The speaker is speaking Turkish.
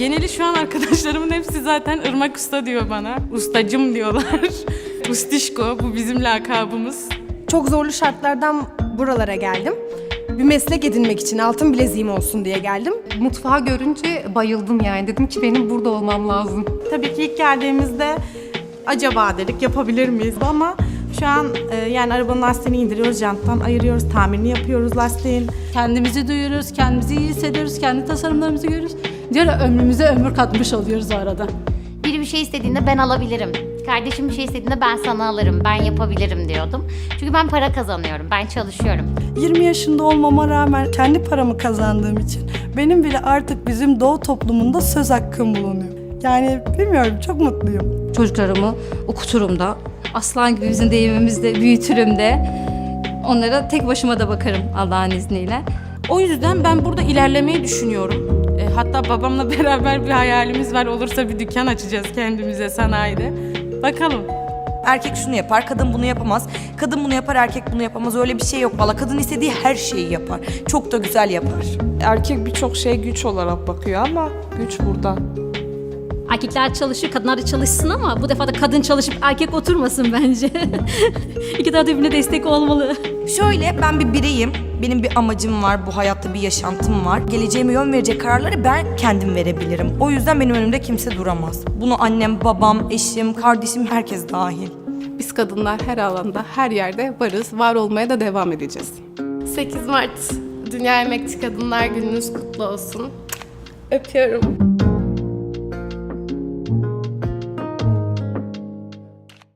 geneli şu an arkadaşlarımın hepsi zaten Irmak Usta diyor bana. Ustacım diyorlar. Ustişko bu bizim lakabımız. Çok zorlu şartlardan buralara geldim. Bir meslek edinmek için altın bileziğim olsun diye geldim. Mutfağı görünce bayıldım yani. Dedim ki benim burada olmam lazım. Tabii ki ilk geldiğimizde acaba dedik yapabilir miyiz ama şu an e, yani arabanın lastiğini indiriyoruz, janttan ayırıyoruz, tamirini yapıyoruz lastiğin. Kendimizi duyuyoruz, kendimizi iyi hissediyoruz, kendi tasarımlarımızı görüyoruz. Diyor ya, ömrümüze ömür katmış oluyoruz o arada. Biri bir şey istediğinde ben alabilirim. Kardeşim bir şey istediğinde ben sana alırım, ben yapabilirim diyordum. Çünkü ben para kazanıyorum, ben çalışıyorum. 20 yaşında olmama rağmen kendi paramı kazandığım için benim bile artık bizim doğu toplumunda söz hakkım bulunuyor. Yani bilmiyorum çok mutluyum. Çocuklarımı okuturum da. Aslan gibi bizim deyimimizde büyütürüm de. Onlara tek başıma da bakarım Allah'ın izniyle. O yüzden ben burada ilerlemeyi düşünüyorum. Hatta babamla beraber bir hayalimiz var. Olursa bir dükkan açacağız kendimize sanayide. Bakalım. Erkek şunu yapar, kadın bunu yapamaz. Kadın bunu yapar, erkek bunu yapamaz. Öyle bir şey yok valla. Kadın istediği her şeyi yapar. Çok da güzel yapar. Erkek birçok şey güç olarak bakıyor ama güç burada. Erkekler çalışıyor, kadınlar da çalışsın ama bu defa da kadın çalışıp erkek oturmasın bence. İki taraf birbirine destek olmalı. Şöyle ben bir bireyim. Benim bir amacım var, bu hayatta bir yaşantım var. Geleceğime yön verecek kararları ben kendim verebilirim. O yüzden benim önümde kimse duramaz. Bunu annem, babam, eşim, kardeşim herkes dahil. Biz kadınlar her alanda, her yerde varız. Var olmaya da devam edeceğiz. 8 Mart Dünya Emekçi Kadınlar Gününüz kutlu olsun. Öpüyorum.